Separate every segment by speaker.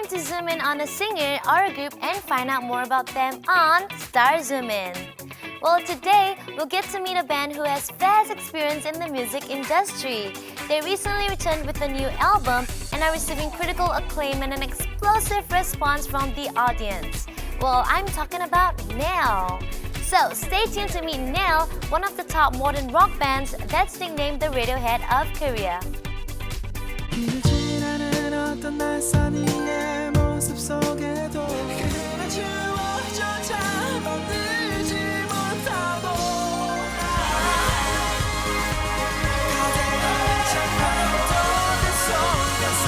Speaker 1: time to zoom in on a singer or a group and find out more about them on Star Zoom In. Well, today we'll get to meet a band who has vast experience in the music industry. They recently returned with a new album and are receiving critical acclaim and an explosive response from the audience. Well, I'm talking about Nail. So stay tuned to meet Nail, one of the top modern rock bands that's nicknamed the Radiohead of Korea.
Speaker 2: 어떤 낯선 이의 모습 속에도 그대가 지워져 잠들지 못하고 가득한 창밖도 내 속에서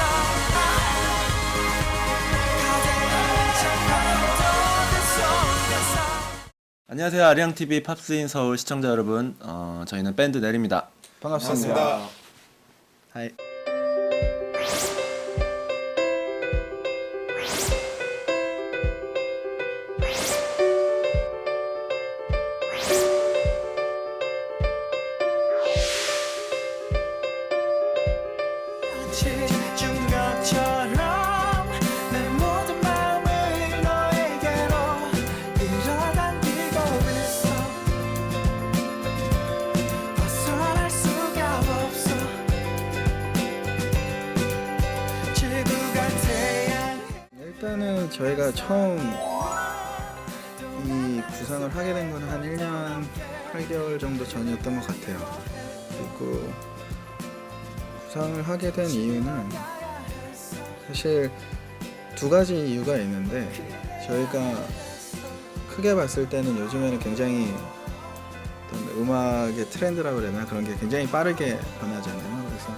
Speaker 2: 가득한 창밖도 내 속에서
Speaker 3: 안녕하세요 아리앙 TV 팝스인 서울 시청자 여러분. 어, 저희는 밴드 내립니다. 반갑습니다. 하이.
Speaker 4: 일단은 저희가 처음 이 구상을 하게 된 건 한 1년 8개월 정도 전이었던 것 같아요. 그리고 구상을 하게 된 이유는 사실 두 가지 이유가 있는데 저희가 크게 봤을 때는 요즘에는 굉장히 음악의 트렌드라고 되나 그런 게 굉장히 빠르게 변하잖아요. 그래서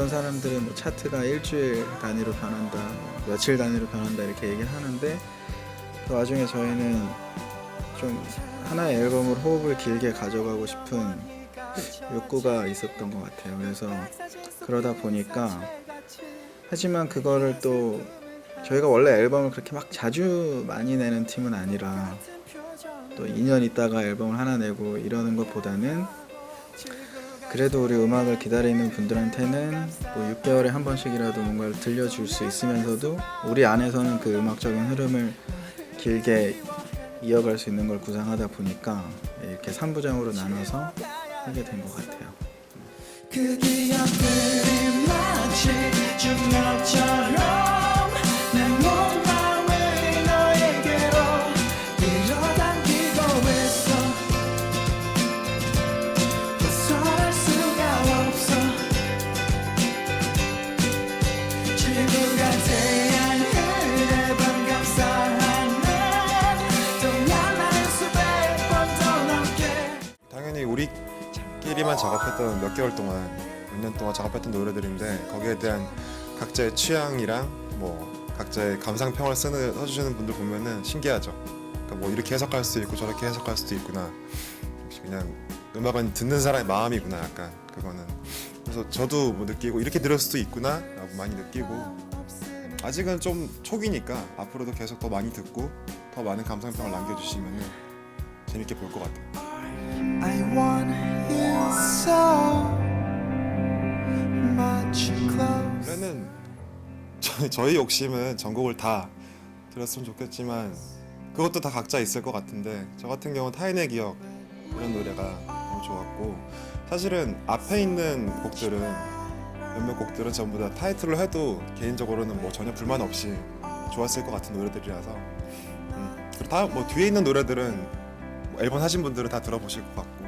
Speaker 4: 어떤 사람들은 뭐 차트가 일주일 단위로 변한다, 뭐 며칠 단위로 변한다 이렇게 얘기를 하는데 그 와중에 저희는 좀 하나의 앨범으로 호흡을 길게 가져가고 싶은 욕구가 있었던 것 같아요. 그래서 그러다 보니까 하지만 그거를 또 저희가 원래 앨범을 그렇게 막 자주 많이 내는 팀은 아니라 또 2년 있다가 앨범을 하나 내고 이러는 것보다는 그래도 우리 음악을 기다리는 분들한테는 뭐 6개월에 한 번씩이라도 뭔가를 들려줄 수 있으면서도 우리 안에서는 그 음악적인 흐름을 길게 이어갈 수 있는 걸 구상하다 보니까 이렇게 3부장으로 나눠서 하게 된 것 같아요.
Speaker 2: 그
Speaker 5: 작업했던 몇 개월 동안 몇 년 동안 작업했던 노래들인데 거기에 대한 각자의 취향이랑 뭐 각자의 감상평을 쓰는 써주시는 분들 보면은 신기하죠. 그러니까 뭐 이렇게 해석할 수도 있고 저렇게 해석할 수도 있구나. 역시 그냥 음악은 듣는 사람의 마음이구나 약간 그거는. 그래서 저도 뭐 느끼고 이렇게 들을 수도 있구나라고 많이 느끼고 아직은 좀 초기니까 앞으로도 계속 더 많이 듣고 더 많은 감상평을 남겨주시면은 재밌게 볼 것 같아요. 원래는 저희, 욕심은 전곡을 다 들었으면 좋겠지만 그것도 다 각자 있을 것 같은데 저 같은 경우는 타인의 기억 이런 노래가 너무 좋았고 사실은 앞에 있는 곡들은 몇몇 곡들은 전부 다 타이틀로 해도 개인적으로는 뭐 전혀 불만 없이 좋았을 것 같은 노래들이라서 음. 그리고 다뭐 뒤에 있는 노래들은 뭐 앨범 하신 분들은 다 들어보실 것 같고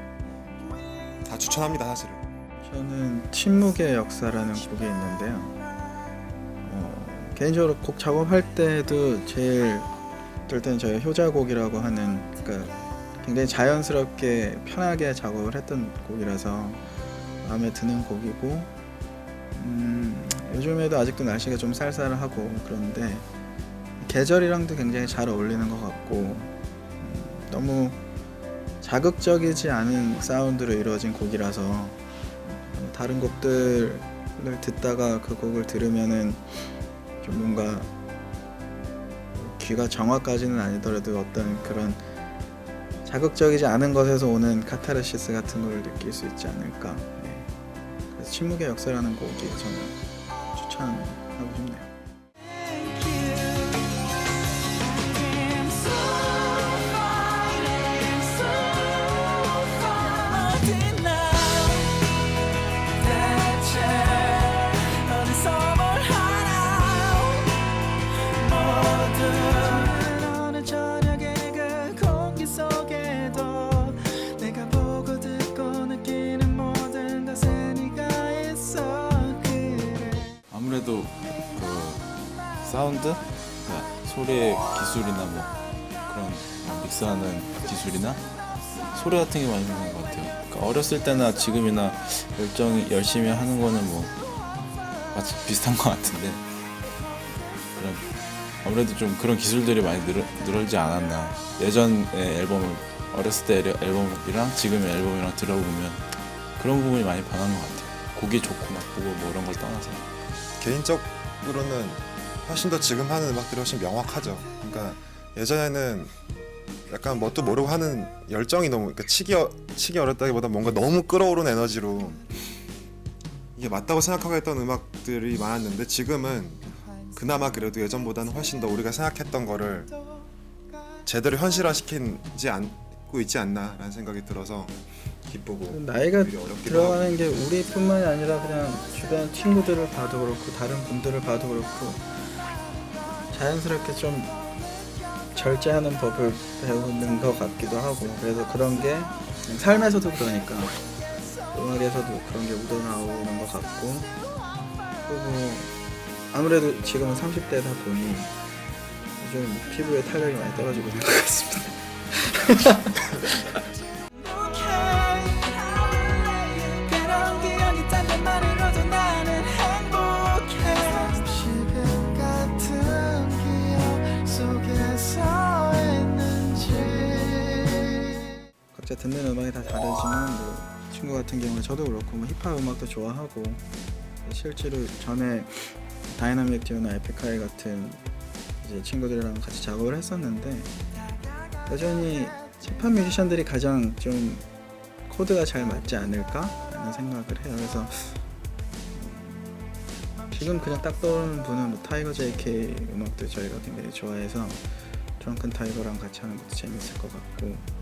Speaker 5: 다 추천합니다 사실은
Speaker 4: 저는 침묵의 역사라는 곡이 있는데요. 어, 개인적으로 곡 작업할 때도 제일 어떨 때는 저희 효자곡이라고 하는 그러니까 굉장히 자연스럽게 편하게 작업을 했던 곡이라서 마음에 드는 곡이고 음, 요즘에도 아직도 날씨가 좀 쌀쌀하고 그런데 계절이랑도 굉장히 잘 어울리는 것 같고 음, 너무 자극적이지 않은 사운드로 이루어진 곡이라서 어, 다른 곡들을 듣다가 그 곡을 들으면은 좀 뭔가 귀가 정화까지는 아니더라도 어떤 그런 자극적이지 않은 것에서 오는 카타르시스 같은 걸 느낄 수 있지 않을까. 예. 그래서 침묵의 역사라는 곡이 저는 추천하고 싶네요.
Speaker 6: 사운드, 그러니까 소리의 기술이나 뭐 그런 뭐 믹스하는 기술이나 소리 같은 게 많이 있는 것 같아요. 그러니까 어렸을 때나 지금이나 열정 열심히 하는 거는 뭐 마치 비슷한 것 같은데 그런 아무래도 좀 그런 기술들이 많이 늘, 늘어지 않았나. 예전의 앨범을 어렸을 때 앨- 앨범이랑 지금의 앨범이랑 들어보면 그런 부분이 많이 변한 것 같아요. 곡이 좋고 나쁘고 뭐 이런 걸 떠나서.
Speaker 5: 개인적으로는 훨씬 더 지금 하는 음악들이 훨씬 명확하죠. 그러니까 예전에는 약간 뭣도 모르고 하는 열정이 너무 그러니까 치기 어, 치기 어렵다기보다 뭔가 너무 끌어오른 에너지로 이게 맞다고 생각하고 했던 음악들이 많았는데 지금은 그나마 그래도 예전보다는 훨씬 더 우리가 생각했던 거를 제대로 현실화시키지 않고 있지 않나라는 생각이 들어서 기쁘고
Speaker 4: 나이가
Speaker 5: 오히려 어렵기도
Speaker 4: 들어가는 게 우리뿐만이 아니라 그냥 주변 친구들을 봐도 그렇고 다른 분들을 봐도 그렇고 자연스럽게 좀 절제하는 법을 배우는 것 같기도 하고 그래서 그런 게 삶에서도 그러니까 음악에서도 그런 게 묻어나오는 것 같고 그리고 아무래도 지금은 30대다 보니 요즘 피부에 탄력이 많이 떨어지고 있는 것 같습니다. 듣는 음악이 다 다르지만 뭐 친구 같은 경우에 저도 그렇고 뭐 힙합 음악도 좋아하고 실제로 전에 다이나믹 듀오나 에픽하이 같은 이제 친구들이랑 같이 작업을 했었는데 여전히 힙합 뮤지션들이 가장 좀 코드가 잘 맞지 않을까라는 생각을 해요. 그래서 지금 그냥 딱 떠오르는 분은 뭐 타이거 JK 음악도 저희가 굉장히 좋아해서 드렁큰 타이거랑 같이 하는 것도 재밌을 것 같고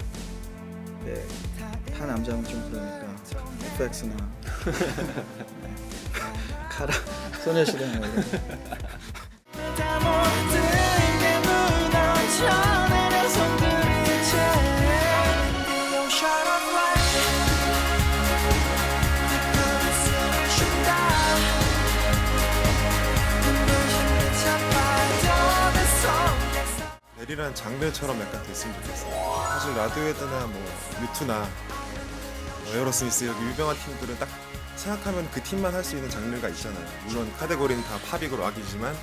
Speaker 4: 네, 타 남자는 좀 그러니까 FX나. 네. 카라. 소녀시대 뭐
Speaker 5: 랩이라는 장르처럼 약간 됐으면 좋겠어요. 사실 라디오헤드나 뭐 유투나 뭐 에어로스미스 여기 유명한 팀들은 딱 생각하면 그 팀만 할 수 있는 장르가 있잖아요. 물론 카테고리는 다 팝이고 락이지만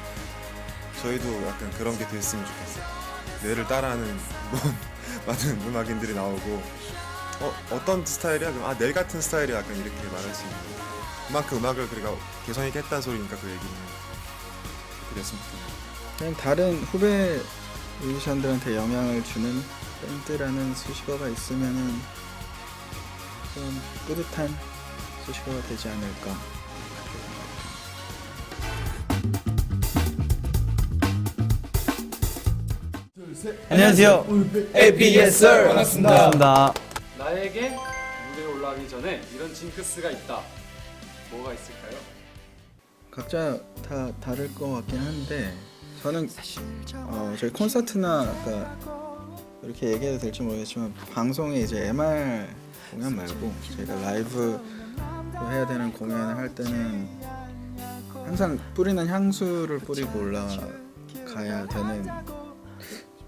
Speaker 5: 저희도 약간 그런 게 됐으면 좋겠어요. 뇌를 따라하는 뭐 많은 음악인들이 나오고 어, 어떤 스타일이야? 그럼 아, 넬 같은 스타일이야. 약간 이렇게 말할 수 있는 그만큼 음악을 우리가 개성 있게 했다는 소리니까 그 얘기는 그렇게 됐으면 좋겠네요.
Speaker 4: 그냥 다른 후배 뮤지션들한테 영향을 주는 밴드라는 수식어가 있으면은 좀 뿌듯한 수식어가 되지 않을까
Speaker 3: 안녕하세요. ABSR 반갑습니다.
Speaker 7: 나에게 무대에 올라가기 전에 이런 징크스가 있다. 뭐가 있을까요?
Speaker 4: 각자 다 다를 것 같긴 한데 저는 어, 저희 콘서트나 그러니까 이렇게 얘기해도 될지 모르겠지만 방송에 이제 MR 공연 말고 저희가 라이브 해야 되는 공연을 할 때는 항상 뿌리는 향수를 뿌리고 올라가야 되는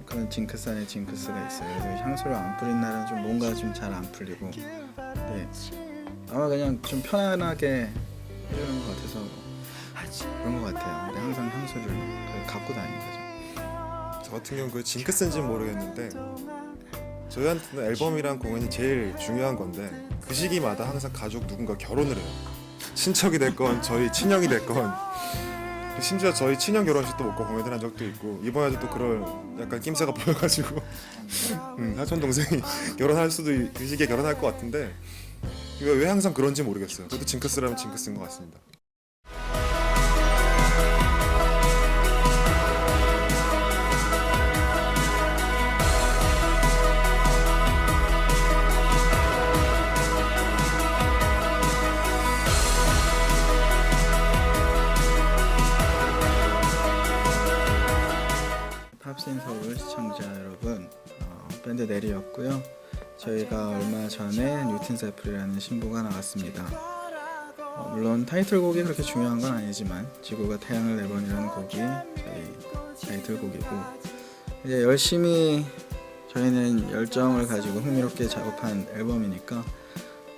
Speaker 4: 그런 징크스 안에 징크스가 있어요. 그래서 향수를 안 뿌린 날은 좀 뭔가 좀 잘 안 풀리고 네. 아마 그냥 좀 편안하게 해주는 것 같아서 그런 것 같아요. 근데 항상 향수를 갖고 다니는 거죠.
Speaker 5: 저 같은 경우 그 징크스인지는 모르겠는데 저희한테는 앨범이랑 공연이 제일 중요한 건데 그 시기마다 항상 가족 누군가 결혼을 해요. 친척이 됐건 저희 친형이 됐건 심지어 저희 친형 결혼식도 못 가 공연을 한 적도 있고 이번에도 또 그럴 약간 낌새가 보여가지고 음, 사촌 동생이 결혼할 수도 있- 그 시기에 결혼할 것 같은데 왜 항상 그런지 모르겠어요. 저도 징크스라면 징크스인 것 같습니다.
Speaker 4: 내리였고요. 저희가 얼마 전에 뉴튼 세플이라는 신보가 나왔습니다. 어, 물론 타이틀곡이 그렇게 중요한 건 아니지만 지구가 태양을 내번이라는 곡이 저희 타이틀곡이고 이제 열심히 저희는 열정을 가지고 흥미롭게 작업한 앨범이니까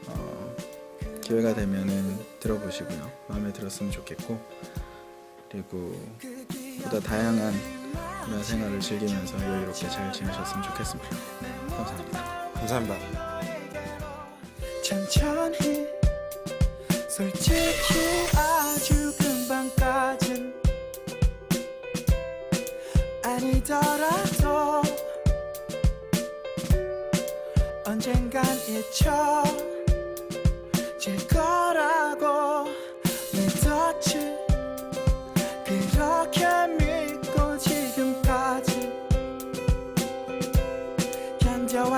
Speaker 4: 어, 기회가 되면은 들어보시고요. 마음에 들었으면 좋겠고 그리고 보다 다양한 문화 생활을 즐기면서 여유롭게 잘 지내셨으면 좋겠습니다. 감사합니다.
Speaker 5: 감사합니다.
Speaker 2: 천천히 솔직히 아주 금방까진 아니더라도 언젠간 잊혀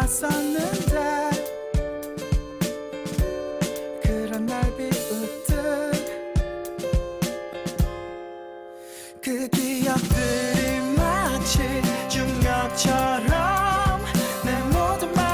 Speaker 2: 왔었는데 그런 날 비웃듯 그 기억들이 마치 중력처럼 내 모든 마